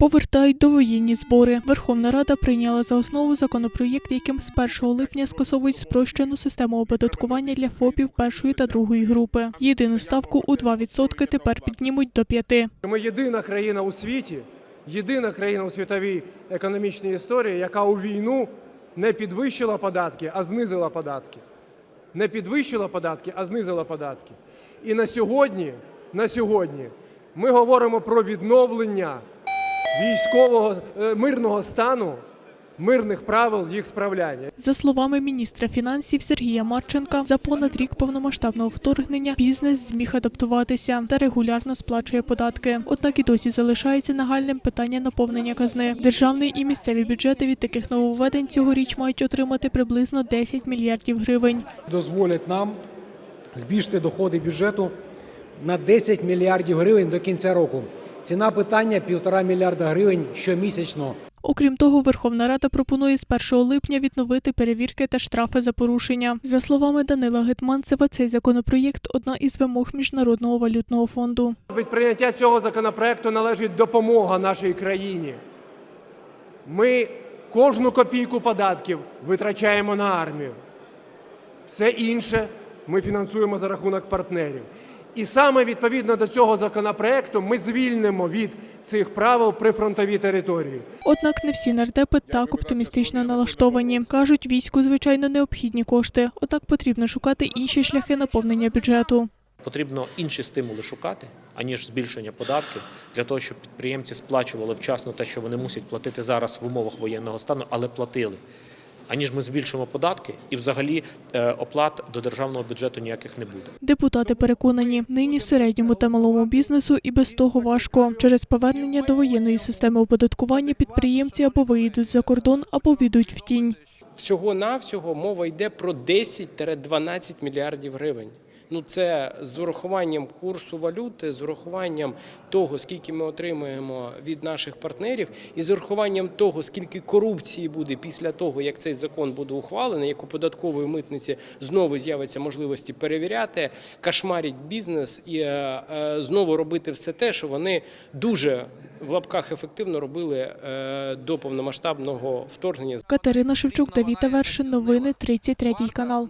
Повертають довоєнні збори. Верховна Рада прийняла за основу законопроєкт, яким з 1 липня скасовують спрощену систему оподаткування для ФОПів першої та другої групи. Єдину ставку у 2% тепер піднімуть до 5%. Ми єдина країна у світі, єдина країна у світовій економічній історії, яка у війну не підвищила податки, а знизила податки. Не підвищила податки, а знизила податки. І на сьогодні, на сьогодні ми говоримо про відновлення військового е, мирного стану, мирних правил їх справляння. За словами міністра фінансів Сергія Марченка, за понад рік повномасштабного вторгнення бізнес зміг адаптуватися та регулярно сплачує податки. Однак і досі залишається нагальним питання наповнення казни. Державний і місцеві бюджети від таких нововведень цьогоріч мають отримати приблизно 10 мільярдів гривень. дозволять нам збільшити доходи бюджету на 10 мільярдів гривень до кінця року. Ціна питання півтора мільярда гривень щомісячно. Окрім того, Верховна Рада пропонує з 1 липня відновити перевірки та штрафи за порушення. За словами Данила Гетманцева, цей законопроєкт одна із вимог міжнародного валютного фонду. Від прийняття цього законопроекту належить допомога нашій країні. Ми кожну копійку податків витрачаємо на армію. Все інше ми фінансуємо за рахунок партнерів. І саме відповідно до цього законопроекту ми звільнимо від цих правил прифронтові території. Однак не всі нардепи так оптимістично налаштовані. кажуть, війську звичайно необхідні кошти, однак потрібно шукати інші шляхи наповнення бюджету. Потрібно інші стимули шукати, аніж збільшення податків, для того, щоб підприємці сплачували вчасно те, що вони мусять платити зараз в умовах воєнного стану, але платили. Аніж ми збільшимо податки, і взагалі е, оплат до державного бюджету ніяких не буде. Депутати переконані, нині середньому та малому бізнесу і без того важко. Через повернення до воєнної системи оподаткування підприємці або виїдуть за кордон, або підуть в тінь. Всього-навсього мова йде про 10-12 мільярдів гривень. Ну, це з урахуванням курсу валюти, з урахуванням того, скільки ми отримуємо від наших партнерів, і з урахуванням того, скільки корупції буде після того, як цей закон буде ухвалений, як у податкової митниці знову з'явиться можливості перевіряти, кошмарить бізнес і е, е, знову робити все те, що вони дуже в лапках ефективно робили е, до повномасштабного вторгнення. Катерина Шевчук, Давіта Вершин. Новини 33 канал.